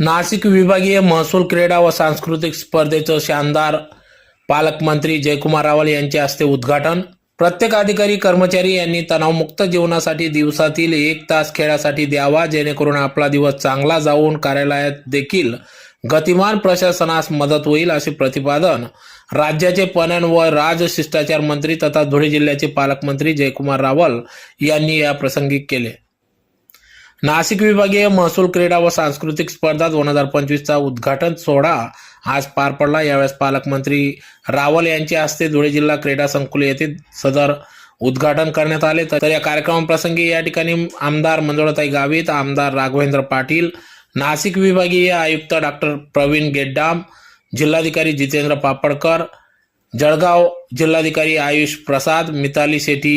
नाशिक विभागीय महसूल क्रीडा व सांस्कृतिक स्पर्धेचं शानदार पालकमंत्री जयकुमार रावल यांच्या हस्ते उद्घाटन. प्रत्येक अधिकारी कर्मचारी यांनी तणावमुक्त जीवनासाठी दिवसातील एक तास खेळासाठी द्यावा जेणेकरून आपला दिवस चांगला जाऊन कार्यालयात देखील गतिमान प्रशासनास मदत होईल असे प्रतिपादन राज्याचे पणन व राजशिष्टाचार मंत्री तथा धुळे जिल्ह्याचे पालकमंत्री जयकुमार रावल यांनी या प्रसंगी केले. नाशिक विभागीय महसूल क्रीडा व सांस्कृतिक स्पर्धा दोन हजार पंचवीसचा उद्घाटन सोहळा आज पार पडला. यावेळेस पालकमंत्री रावल यांच्या हस्ते धुळे जिल्हा क्रीडा संकुल येथे सदर उद्घाटन करण्यात आले. तर या कार्यक्रमाप्रसंगी या ठिकाणी आमदार मंजुळाताई गावित आमदार राघवेंद्र पाटील नाशिक विभागीय आयुक्त डॉक्टर प्रवीण गेड्डाम जिल्हाधिकारी जितेंद्र पापडकर जळगाव जिल्हाधिकारी आयुष प्रसाद मिताली शेट्टी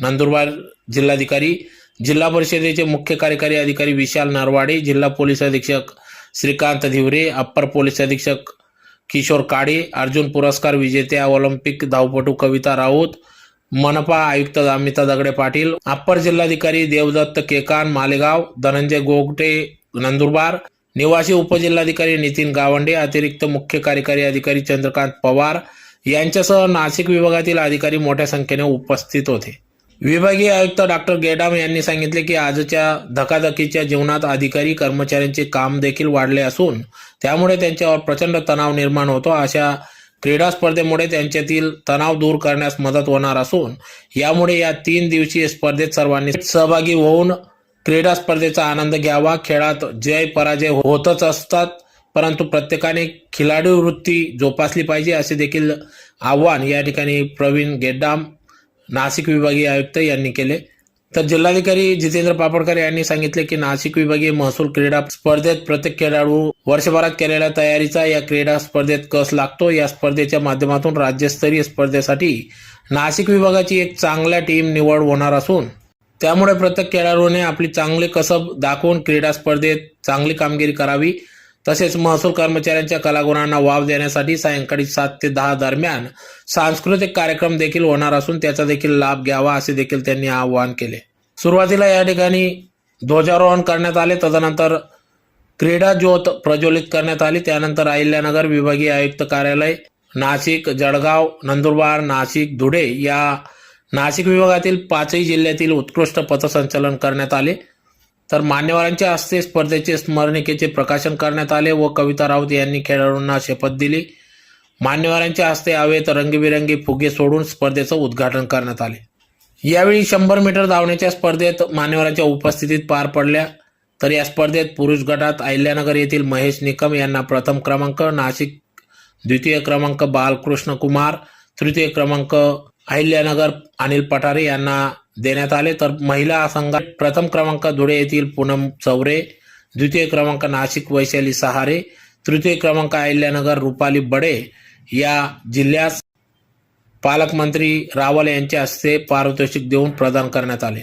नंदुरबार जिल्हाधिकारी जिल्हा परिषदेचे मुख्य कार्यकारी अधिकारी विशाल नरवाडे जिल्हा पोलीस अधीक्षक श्रीकांत धिवरे अप्पर पोलीस अधीक्षक किशोर काळे अर्जुन पुरस्कार विजेत्या ऑलिम्पिक धावपटू कविता राऊत मनपा आयुक्त अमिता दगडे पाटील अप्पर जिल्हाधिकारी देवदत्त केकान मालेगाव धनंजय गोगटे नंदुरबार निवासी उपजिल्हाधिकारी नितीन गावंडे अतिरिक्त मुख्य कार्यकारी अधिकारी चंद्रकांत पवार यांच्यासह नाशिक विभागातील अधिकारी मोठ्या संख्येने उपस्थित होते. विभागीय आयुक्त डॉक्टर गेडाम यांनी सांगितले की आजच्या धकाधकीच्या जीवनात अधिकारी कर्मचाऱ्यांचे काम देखील वाढले असून त्यामुळे त्यांच्यावर प्रचंड तणाव निर्माण होतो. अशा क्रीडा स्पर्धेमुळे त्यांच्यातील तणाव दूर करण्यास मदत होणार असून यामुळे या तीन दिवसीय स्पर्धेत सर्वांनी सहभागी होऊन क्रीडा स्पर्धेचा आनंद घ्यावा. खेळात जय पराजय होतच असतात परंतु प्रत्येकाने खिलाडी वृत्ती जोपासली पाहिजे असे देखील आव्हान या ठिकाणी प्रवीण गेड्डाम नाशिक विभागीय आयुक्त यांनी केले. तर जिल्हाधिकारी जितेंद्र पापडकर यांनी सांगितले की नाशिक विभागीय महसूल क्रीडा स्पर्धेत प्रत्येक खेळाडू वर्षभरात केलेल्या तयारीचा या क्रीडा स्पर्धेत कस लागतो? या स्पर्धेच्या माध्यमातून राज्यस्तरीय स्पर्धेसाठी नाशिक विभागाची एक चांगल्या टीम निवड होणार असून त्यामुळे प्रत्येक खेळाडूने आपली चांगली कसब दाखवून क्रीडा स्पर्धेत चांगली कामगिरी करावी. तसेच महसूल कर्मचाऱ्यांच्या कलागुणांना वाव देण्यासाठी सायंकाळी सात ते दहा दरम्यान सांस्कृतिक कार्यक्रम देखील होणार असून त्याचा देखील लाभ घ्यावा असे देखील त्यांनी आवाहन केले. सुरुवातीला या ठिकाणी ध्वजारोहण करण्यात आले. तदनंतर क्रीडा ज्योत प्रज्वलित करण्यात आली. त्यानंतर अहिल्यानगर विभागीय आयुक्त कार्यालय नाशिक जळगाव नंदुरबार नाशिक धुळे या नाशिक विभागातील पाचही जिल्ह्यातील उत्कृष्ट पथसंचलन करण्यात आले. तर मान्यवरांच्या हस्ते स्पर्धेचे स्मरणिकेचे प्रकाशन करण्यात आले व कविता राऊत यांनी खेळाडूंना शपथ दिली. मान्यवरांच्या हस्ते हवेत रंगीबिरंगी फुगे सोडून स्पर्धेचं उद्घाटन करण्यात आले. यावेळी शंभर मीटर धावण्याच्या स्पर्धेत मान्यवरांच्या उपस्थितीत पार पडल्या. तर या स्पर्धेत पुरुष गटात अहिल्यानगर येथील महेश निकम यांना प्रथम क्रमांक नाशिक द्वितीय क्रमांक बालकृष्ण कुमार तृतीय क्रमांक अहिल्यानगर अनिल पठारे यांना देण्यात आले. तर महिला संघात प्रथम क्रमांक धुळे येथील पूनम चौरे द्वितीय क्रमांक नाशिक वैशाली सहारे तृतीय क्रमांक अहिल्यानगर रुपाली बडे या जिल्ह्यास पालकमंत्री रावल यांच्या हस्ते पारितोषिक देऊन प्रदान करण्यात आले.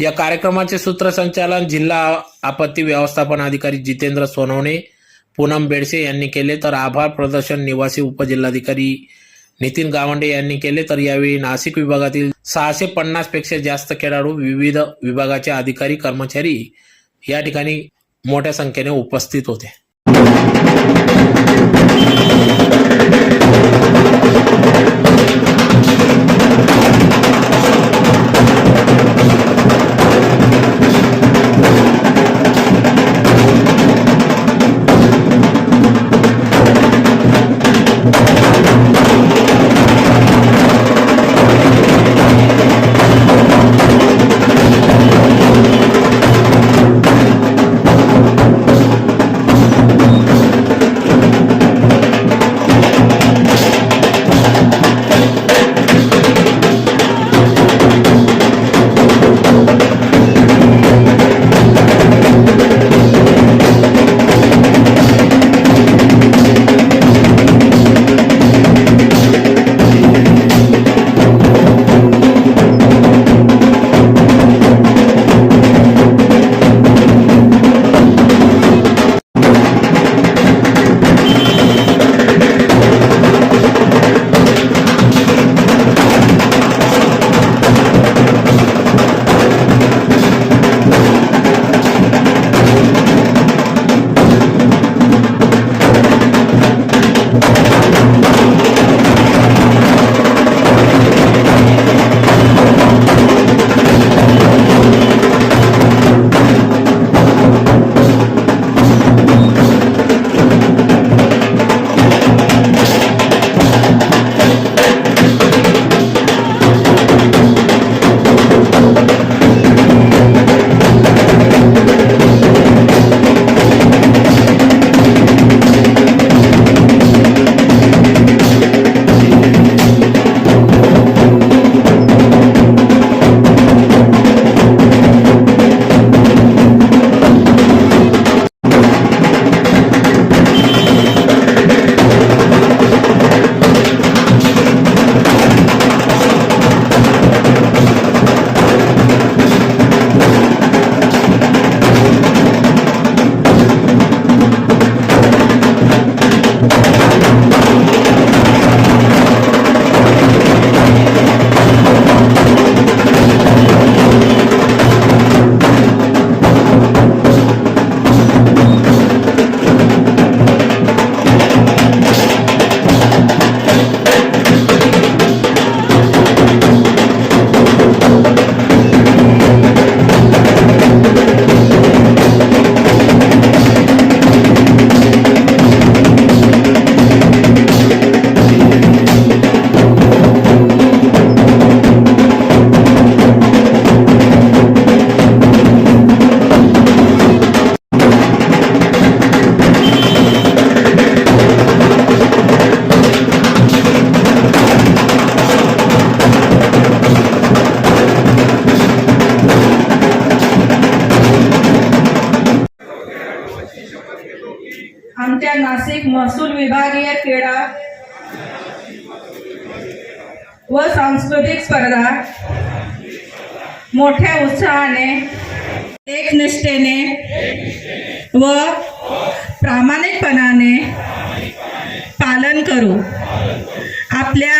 या कार्यक्रमाचे सूत्रसंचालन जिल्हा आपत्ती व्यवस्थापन अधिकारी जितेंद्र सोनवणे पूनम बेडसे यांनी केले. तर आभार प्रदर्शन निवासी उपजिल्हाधिकारी नितीन गावंडे यांनी केले तर यावेळी नाशिक विभागातील सहाशे पन्नासपेक्षा जास्त खेळाडू विविध विभागाचे अधिकारी कर्मचारी या ठिकाणी मोठ्या संख्येने उपस्थित होते. स्पर्धा मोठ्या उत्साहाने एकनिष्ठेने व प्रामाणिकपणाने पालन करू. आपल्या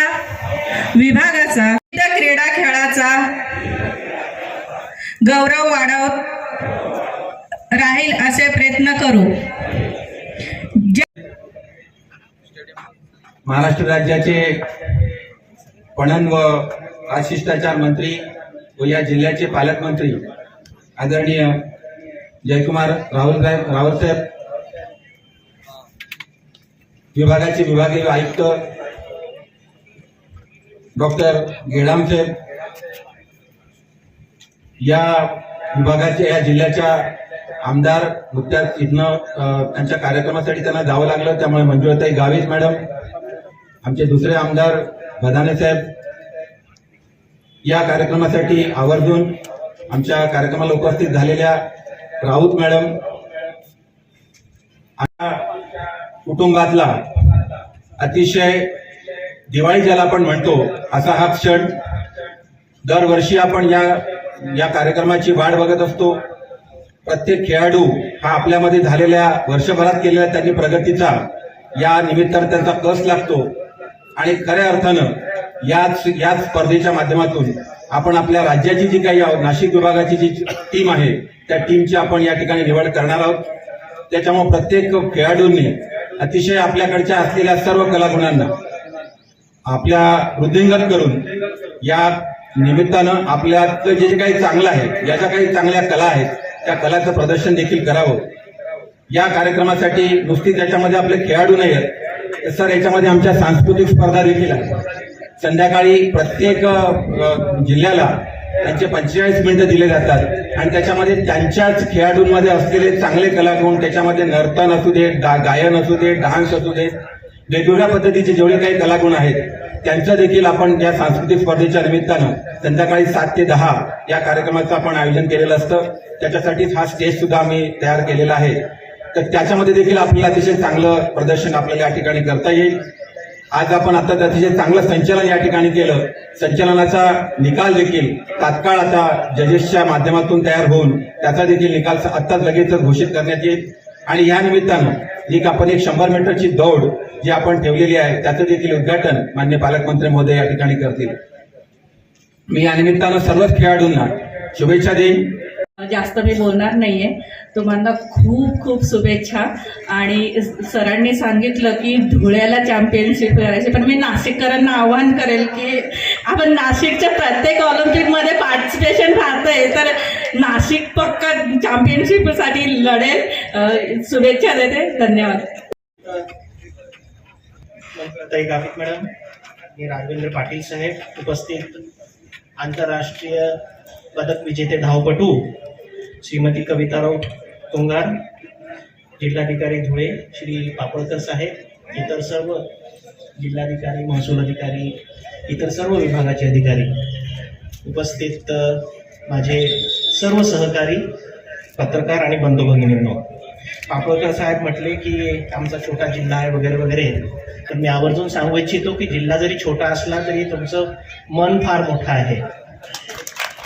विभागाचा विविध क्रीडा खेळाचा गौरव वाढवत राहील असे प्रयत्न करू. महाराष्ट्र राज्याचे पणन व शिष्टाचार मंत्री व या जिल्ह्याचे पालकमंत्री आदरणीय जयकुमार राहुल साहेब साहेब विभागाचे विभागीय आयुक्त डॉक्टर गेडाम साहेब या विभागाच्या या जिल्ह्याच्या आमदार नुकत्याच इथनं त्यांच्या कार्यक्रमासाठी त्यांना जावं लागलं त्यामुळे मंजुळताई गावित मॅडम आमचे दुसरे आमदार बदाने साहेब या कार्यक्रमासाठी आवर्जून आमच्या कार्यक्रमाला उपस्थित झालेल्या राऊत मॅडम कुटुंबातला अतिशय दिवाळी ज्याला आपण म्हणतो असा हा क्षण दरवर्षी आपण या या कार्यक्रमाची वाट बघत असतो. प्रत्येक खेळाडू हा आपल्यामध्ये झालेल्या वर्षभरात केलेल्या त्यांनी प्रगतीचा या निमित्तानं त्यांचा कस लागतो आणि खऱ्या अर्थानं याच याच स्पर्धेच्या माध्यमातून आपण आपल्या राज्याची जी काही नाशिक विभागाची जी टीम आहे त्या टीमची आपण या ठिकाणी निवड करणार आहोत. त्याच्यामुळे प्रत्येक खेळाडूंनी अतिशय आपल्याकडच्या असलेल्या सर्व कलागुणांना आपल्या वृद्धिंगत करून या निमित्तानं आपल्यातलं जे जे काही चांगलं आहे या ज्या काही चांगल्या कला आहेत त्या कलाचं प्रदर्शन देखील करावं. या कार्यक्रमासाठी नुसती त्याच्यामध्ये आपले खेळाडू नाही आहेत सर याच्यामध्ये आमच्या सांस्कृतिक स्पर्धा देखील आहेत. संध्याकाळी प्रत्येक जिल्ह्याला त्यांचे पंचेचाळीस मिनिटं दिले जातात. आणि त्याच्यामध्ये त्यांच्याच खेळाडूंमध्ये असलेले चांगले कलागुण त्याच्यामध्ये नर्तन असू दे गायन असू दे डान्स असू दे वेगवेगळ्या पद्धतीचे जेवढे काही कलागुण आहेत त्यांचं देखील आपण या सांस्कृतिक स्पर्धेच्या निमित्तानं संध्याकाळी सात ते दहा या कार्यक्रमाचं आपण आयोजन केलेलं असतं. त्याच्यासाठीच हा स्टेज सुद्धा आम्ही तयार केलेला आहे. तर त्याच्यामध्ये देखील आपल्याला अतिशय चांगलं प्रदर्शन आपल्याला या ठिकाणी करता येईल. आज आपण आता अतिशय चांगलं संचलन या ठिकाणी केलं. संचलनाचा निकाल देखील तात्काळ आता जजेसच्या माध्यमातून तयार होऊन त्याचा देखील निकाल आत्ताच लगेचच घोषित करण्यात येईल. आणि या निमित्तानं जी आपण एक शंभर मीटरची दौड जी आपण ठेवलेली आहे त्याचं देखील उद्घाटन मान्य पालकमंत्री महोदय या ठिकाणी करतील. मी या निमित्तानं सर्वच खेळाडूंना शुभेच्छा देईन. जास्त मी बोलणार नाहीये. तुम्हाला खूप खूप शुभेच्छा. आणि सरांनी सांगितलं की धुळ्याला चॅम्पियनशिप करायची पण मी नाशिककरांना आवाहन करेल की आपण नाशिकच्या प्रत्येक ऑलिम्पिकमध्ये पार्टिसिपेशन पाहतोय तर नाशिक पक्का चॅम्पियनशिपसाठी लढेल. शुभेच्छा देते. धन्यवाद. ताई गावित मॅडम मी राघवेंद्र पाटील साहेब उपस्थित. आंतरराष्ट्रीय पदक विजेते धावपटू श्रीमती कविताराव तुंगार जिल्हाधिकारी धुळे श्री पापळकर साहेब इतर सर्व जिल्हाधिकारी महसूल अधिकारी इतर सर्व विभागाचे अधिकारी उपस्थित माझे सर्व सहकारी पत्रकार आणि बंधू भगिनींनो पापळकर साहेब म्हटले की आमचा छोटा जिल्हा आहे वगैरे वगैरे तर मी आवर्जून सांगू इच्छितो की जिल्हा जरी छोटा असला तरी तुमचं मन फार मोठं आहे.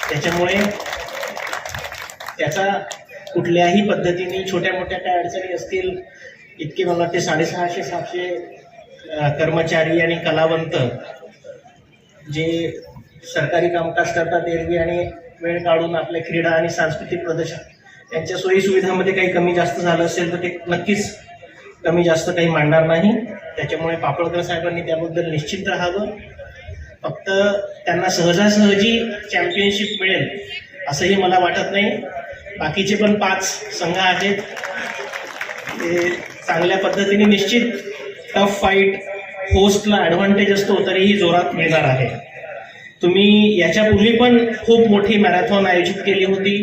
त्याच्यामुळे त्याचा कुठल्याही पद्धतीने छोट्या मोठ्या काय अडचणी असतील इतके मला वाटते साडेसहाशे सातशे कर्मचारी आणि कलावंत जे सरकारी कामकाज करतात एरवी आणि वेळ काढून आपल्या क्रीडा आणि सांस्कृतिक प्रदर्शन त्यांच्या सोयीसुविधामध्ये काही कमी जास्त झालं असेल तर ते नक्कीच कमी जास्त काही मांडणार नाही. त्याच्यामुळे पापळकर साहेबांनी त्याबद्दल निश्चित राहावं. फक्त त्यांना सहजासहजी चॅम्पियनशिप मिळेल असंही मला वाटत नाही. बाकीचे पण पाच संघ आहेत. ते चांगल्या पद्धतीने निश्चित टफ फाईट होस्टला ॲडव्हान्टेज असतो तरीही जोरात मिळणार आहे. तुम्ही याच्यापूर्वी पण खूप मोठी मॅरेथॉन आयोजित केली होती.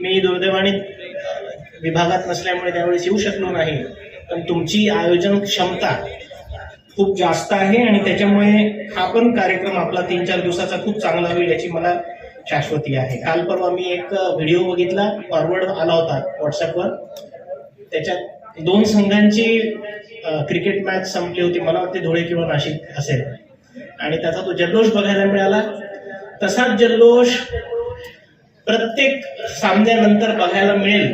मी दुर्दैवाने विभागात नसल्यामुळे त्यावेळेस येऊ शकलो नाही. पण तुमची आयोजन क्षमता खूप जास्त आहे आणि त्याच्यामुळे हा पण कार्यक्रम आपला तीन चार दिवसाचा खूप चांगला होईल याची मला शाश्वती आहे. काल परवा मी एक व्हिडिओ बघितला फॉरवर्ड आला होता व्हॉट्सअपवर. त्याच्यात दोन संघांची क्रिकेट मॅच संपली होती मला वाटते धुळे किंवा नाशिक असेल. आणि त्याचा तो जल्लोष बघायला मिळाला. तसाच जल्लोष प्रत्येक सामन्यानंतर बघायला मिळेल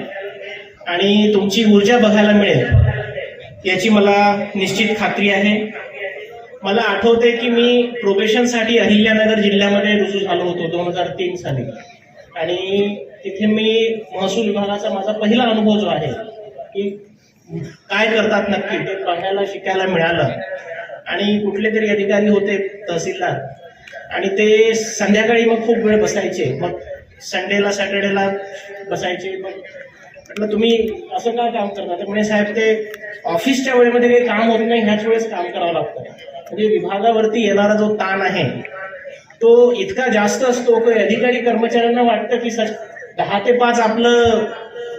आणि तुमची ऊर्जा बघायला मिळेल. याची मला निश्चित खात्री आहे. मला आठवते की मी प्रोबेशनसाठी अहिल्यानगर जिल्ह्यामध्ये रुजू झालो होतो दोन हजार तीन साली. आणि तिथे मी महसूल विभागाचा माझा पहिला अनुभव जो आहे की काय करतात नक्की ते बघायला शिकायला मिळालं. आणि कुठले तरी अधिकारी होते तहसीलदार. आणि ते संध्याकाळी मग खूप वेळ बसायचे. मग संडेला सॅटर्डेला बसायचे. मग म्हटलं तुम्ही असं का काम करता? तर म्हणे साहेब ते ऑफिसच्या वेळेमध्ये काही काम होत नाही ह्याच वेळेस काम करावं लागतं. म्हणजे विभागावरती येणारा जो ताण आहे तो इतका जास्त असतो की अधिकारी कर्मचाऱ्यांना वाटतं की सर दहा ते पाच आपलं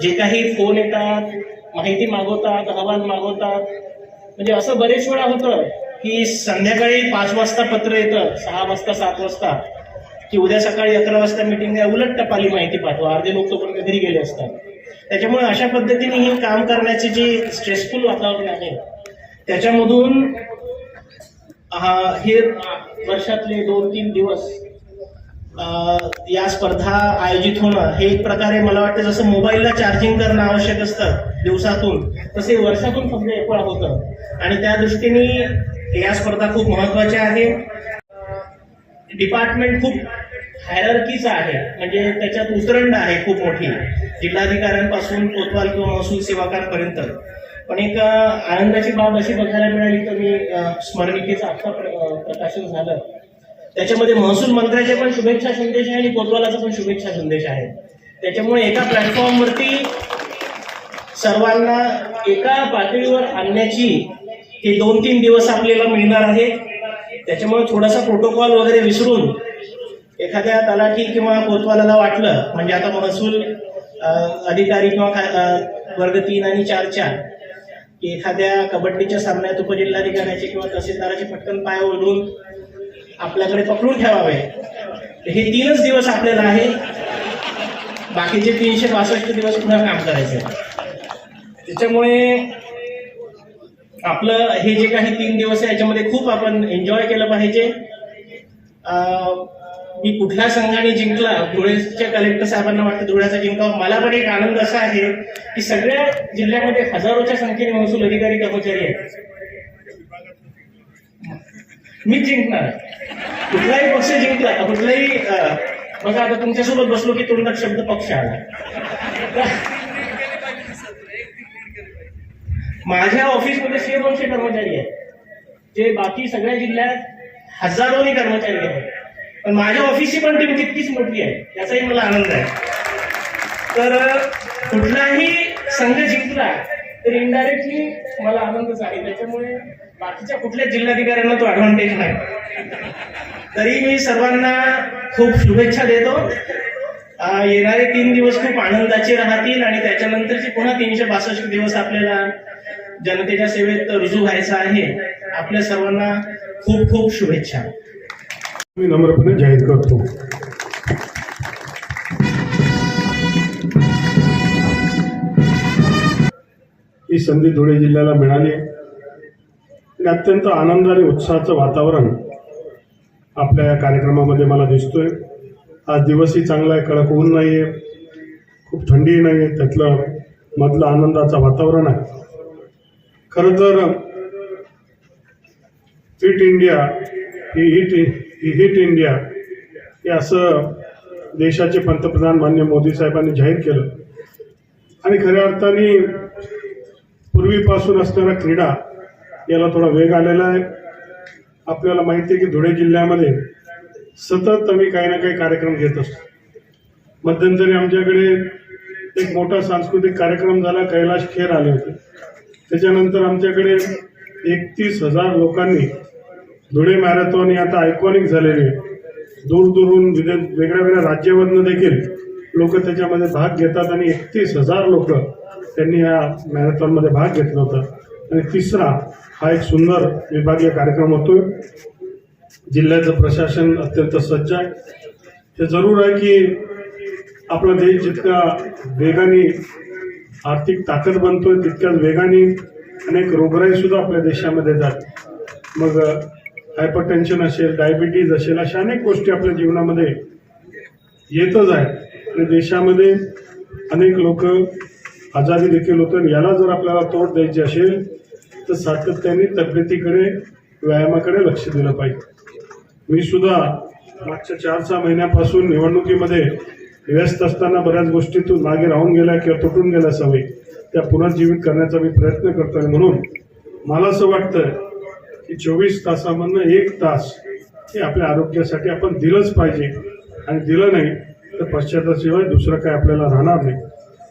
जे काही फोन येतात माहिती मागवतात अहवाल मागवतात. म्हणजे असं बरेच वेळा होतं की संध्याकाळी पाच वाजता पत्र येतं सहा वाजता सात वाजता की उद्या सकाळी अकरा वाजता मिटिंग आहे उलट टपाली माहिती पाठवा. अर्धे लोक तोपर्यंत घरी गेले असतात. त्याच्यामुळे अशा पद्धतीने हे काम करण्याचे जे स्ट्रेसफुल वातावरण आहे त्याच्यामधून हे वर्षातले दोन तीन दिवस या स्पर्धा आयोजित होणं हे एक प्रकारे मला वाटतं जसं मोबाईलला चार्जिंग करणं आवश्यक असतं दिवसातून तसे वर्षातून फक्त एक वेळा होतं. आणि त्या दृष्टीने या स्पर्धा खूप महत्त्वाच्या आहे. डिपार्टमेंट खूप हायरकीचा आहे. म्हणजे त्याच्यात उतरंड आहे खूप मोठी. जिल्हाधिकाऱ्यांपासून कोतवाल किंवा महसूल सेवकांपर्यंत. पण एक आनंदाची बाब अशी बघायला मिळाली तर मी स्मरणिकेचं आत्ता प्र- प्रकाशन झालं. त्याच्यामध्ये महसूल मंत्र्याचे पण शुभेच्छा संदेश आहे आणि कोतवालाचा पण शुभेच्छा संदेश आहे. त्याच्यामुळे एका प्लॅटफॉर्मवरती सर्वांना एका पातळीवर आणण्याची हे दोन तीन दिवस आपल्याला मिळणार आहे त्याच्यामुळे थोडासा प्रोटोकॉल वगैरे विसरून एखाद्या तलाठी किंवा कोतवालाला वाटलं म्हणजे आता महसूल अधिकारी किंवा वर्ग तीन आणि चारच्या की एखाद्या कबड्डीच्या सामन्यात उपजिल्हाधिकाऱ्याचे किंवा तहसीलदाराचे पटकन पाय ओढून आपल्याकडे पकडून ठेवावे. हे तीनच दिवस आपल्याला आहे. बाकीचे तीनशे बासष्ट दिवस पुन्हा काम करायचं. त्याच्यामुळे आपलं हे जे काही तीन दिवस आहे याच्यामध्ये खूप आपण एन्जॉय केलं पाहिजे. मी कुठल्या संघाने जिंकला धुळेच्या कलेक्टर साहेबांना वाटतं धुळ्याचा जिंकावं? मला पण एक आनंद असा आहे की सगळ्या जिल्ह्यामध्ये हजारोच्या संख्येने महसूल अधिकारी कर्मचारी आहेत. मी जिंकणार. कुठलाही पक्ष जिंकला कुठलाही बघा आता तुमच्यासोबत बसलो की तोंडात शब्द पक्ष आला. माझ्या ऑफिसमध्ये शे दोनशे कर्मचारी आहेत. जे बाकी सगळ्या जिल्ह्यात हजारोनी कर्मचारी आहेत. पण माझ्या ऑफिसची पण टीम तितकीच मोठी आहे याचाही मला आनंद आहे. तर कुठलाही संघ जिंकला तर इनडायरेक्टली मला आनंदच आहे. त्याच्यामुळे बाकीच्या कुठल्या जिल्हाधिकाऱ्यांना तो ऍडव्हान्टेज नाही. तरी मी सर्वांना खूप शुभेच्छा देतो. येणारे तीन दिवस खूप आनंदाचे राहतील आणि त्याच्यानंतरचे पुन्हा तीनशे बासष्ट दिवस आपल्याला जनतेच्या सेवेत रुजू व्हायचं आहे. आपल्या सर्वांना खूप खूप शुभेच्छा. मी नम्रपणे जाहीर करतो. ही संधी धुळे जिल्ह्याला मिळाली. आणि अत्यंत आनंद आणि उत्साहाचं वातावरण आपल्या या कार्यक्रमामध्ये मला दिसतोय. आज दिवसही चांगला आहे कडक ऊन नाही आहे खूप थंडीही नाही आहे त्यातलं मधलं आनंदाचं वातावरण आहे. खरं तर फिट इंडिया ही हिट ही हिट इंडिया हे असं देशाचे पंतप्रधान मान्य मोदी साहेबांनी जाहीर केलं. आणि खऱ्या अर्थाने पूर्वीपासून असणारा क्रीडा याला थोडा वेग आलेला आहे. आपल्याला माहिती आहे की धुळे जिल्ह्यामध्ये सतत आम्ही काही ना काही कार्यक्रम घेत असतो. मध्यंतरी आमच्याकडे एक मोठा सांस्कृतिक कार्यक्रम झाला कैलाश खेर आले होते. त्याच्यानंतर आमच्याकडे एकतीस हजार लोकांनी धुळे मॅरेथॉन ही आता आयकॉनिक झालेली आहे. दूर दूरून वेगळ्या वेगळ्या राज्यामधनं देखील लोक त्याच्यामध्ये भाग घेतात आणि एकतीस हजार लोक त्यांनी या मॅरेथॉनमध्ये भाग घेतला होता. आणि तिसरा हा एक सुंदर विभागीय कार्यक्रम होतो जिल्ह्याचं प्रशासन अत्यंत सज्ज आहे. हे जरूर आहे की आपला देश जितका वेगाने आर्थिक ताकद बनतोय तितक्याच वेगाने अनेक रोगराईसुद्धा आपल्या देशामध्ये जात. मग हायपरटेन्शन असेल डायबिटीज असेल अशा अनेक गोष्टी आपल्या जीवनामध्ये येतच आहेत. आणि देशामध्ये अनेक लोक आजारी देखील होतात. याला जर आपल्याला तोड द्यायची असेल तर सातत्याने तब्येतीकडे व्यायामाकडे लक्ष दिलं पाहिजे. मी सुद्धा मागच्या चार सहा महिन्यापासून निवडणुकीमध्ये व्यस्त असताना बऱ्याच गोष्टीतून मागे राहून गेल्या किंवा तुटून गेल्या सवयी. त्या पुनर्जीवित करण्याचा मी प्रयत्न करतोय. म्हणून मला असं वाटतं की चोवीस तासामधनं एक तास हे आपल्या आरोग्यासाठी आपण दिलंच पाहिजे. आणि दिलं नाही तर पश्चाताशिवाय दुसरं काय आपल्याला राहणार नाही.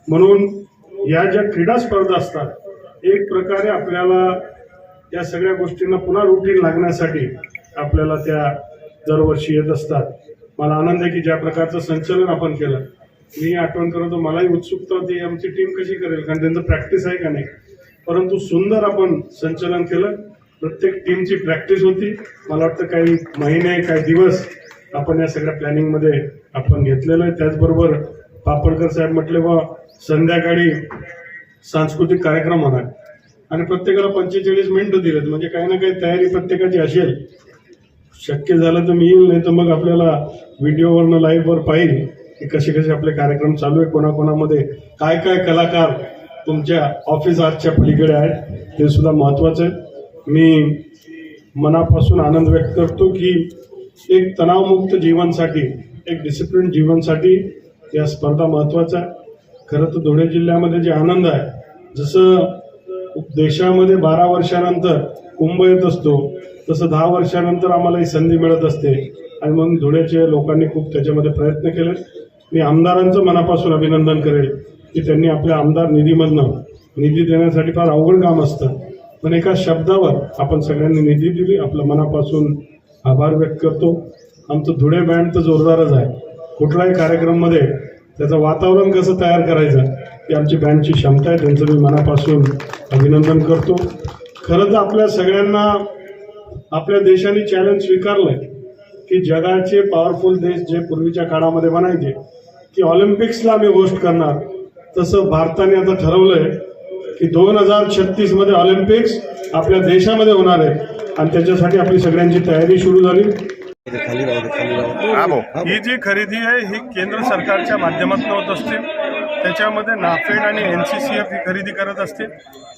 म्हणून या ज्या क्रीडा स्पर्धा असतात एक प्रकारे आपल्याला या सगळ्या गोष्टींना पुन्हा रुटीन लागण्यासाठी आपल्याला त्या दरवर्षी येत असतात. मला आनंद आहे की ज्या प्रकारचं संचलन आपण केलं. मी आठवण करतो मलाही उत्सुकता होती आमची टीम कशी करेल? कारण त्यांचं प्रॅक्टिस आहे का नाही? परंतु सुंदर आपण संचलन केलं. प्रत्येक टीमची प्रॅक्टिस होती. मला वाटतं काही महिने काही दिवस आपण या सगळ्या प्लॅनिंगमध्ये आपण घेतलेलं आहे. त्याचबरोबर पापडकर साहेब म्हटले व संध्याकाळी सांस्कृतिक कार्यक्रम होणार. आणि प्रत्येकाला पंचेचाळीस मिनिटं दिलेत. म्हणजे काही ना काही तयारी प्रत्येकाची असेल. शक्य झालं तर मी येईल नाही तर मग आपल्याला व्हिडिओवरनं लाईव्हवर पाहिजे की कसे कसे आपले कार्यक्रम चालू आहे कोणाकोणामध्ये काय काय कलाकार तुमच्या ऑफिस आर्टच्या पलीकडे आहेत ते सुद्धा महत्त्वाचं आहे. मी मनापासून आनंद व्यक्त करतो की एक तणावमुक्त जीवनसाठी एक डिसिप्लिन जीवनसाठी या स्पर्धा महत्त्वाच्या आहे. खरं तर धुळे जिल्ह्यामध्ये जे आनंद आहे जसं देशामध्ये बारा वर्षानंतर कुंभ येत असतो तसं दहा वर्षानंतर आम्हाला ही संधी मिळत असते. आणि म्हणून धुळ्याच्या लोकांनी खूप त्याच्यामध्ये प्रयत्न केले. मी आमदारांचं मनापासून अभिनंदन करेल की त्यांनी आपल्या आमदार निधीमधनं निधी देण्यासाठी फार अवघड काम असतं. पण एका शब्दावर आपण सगळ्यांनी निधी दिली. आपलं मनापासून आभार व्यक्त करतो. आमचं धुळे बँड तर जोरदारच आहे. कुठलाही कार्यक्रममध्ये त्याचं वातावरण कसं तयार करायचं ही आमची बँडची क्षमता आहे. त्यांचं मी मनापासून अभिनंदन करतो. खरं तर आपल्या सगळ्यांना आपल्या देशाने चॅलेंज स्वीकारलंय की जगाचे पॉवरफुल देश जे पूर्वीच्या काळामध्ये म्हणायचे की ऑलिम्पिक्सला आम्ही होस्ट करणार. तसं भारताने आता ठरवलंय की दोन हजार छत्तीसमध्ये ऑलिम्पिक्स आपल्या देशामध्ये होणार आहे. आणि त्याच्यासाठी आपली सगळ्यांची तयारी सुरू झाली. ही जी खरेदी आहे ही केंद्र सरकारच्या माध्यमातून होत असते त्याच्यामध्ये नाफेड आणि एन सी सी एफ ही खरेदी करत असते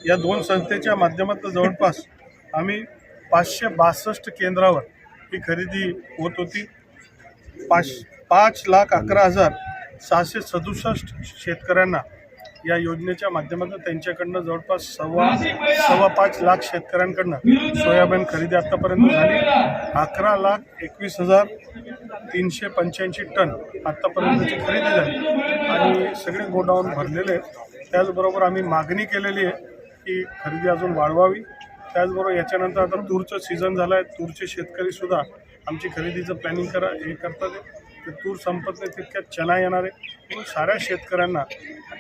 या दोन संस्थेच्या माध्यमातून जवळपास आम्ही पाचशे बासष्ट केंद्रावर ही खरेदी होत होती. पाच पाच लाख अकरा हजार सहाशे सदुसष्ट शेतकऱ्यांना या योजनेच्या माध्यमातून त्यांच्याकडनं जवळपास सव्वा सव्वा पाच लाख शेतकऱ्यांकडनं सोयाबीन खरेदी आत्तापर्यंत झाली. अकरा लाख एकवीस हजार तीनशे पंच्याऐंशी टन आत्तापर्यंतची खरेदी झाली. आणि सगळे गोडाऊन भरलेले आहेत. त्याचबरोबर आम्ही मागणी केलेली आहे की खरेदी अजून वाढवावी. त्याचबरोबर याच्यानंतर आता तूरचं सीझन झालं आहे तूरचे शेतकरीसुद्धा आमची खरेदीचं प्लॅनिंग करा हे करतात. ते तूर संपत नाही तितक्यात चना येणार आहे. म्हणून साऱ्या शेतकऱ्यांना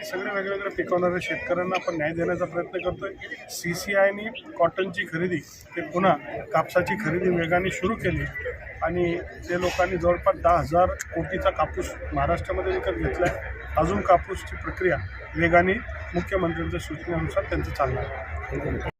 सगळे सगळे वेगवेगळे पिकवणाऱ्या शेतकऱ्यांना आपण न्याय देण्याचा प्रयत्न करतोय. सी सी आयने कॉटनची खरेदी ते पुन्हा कापसाची खरेदी वेगाने सुरू केली. आणि ते लोकांनी जवळपास दहा हजार कोटीचा कापूस महाराष्ट्रामध्ये विकत घेतला आहे अजून कापूसची प्रक्रिया वेगाने मुख्यमंत्र्यांच्या सूचनेनुसार त्यांचं चालणार आहे.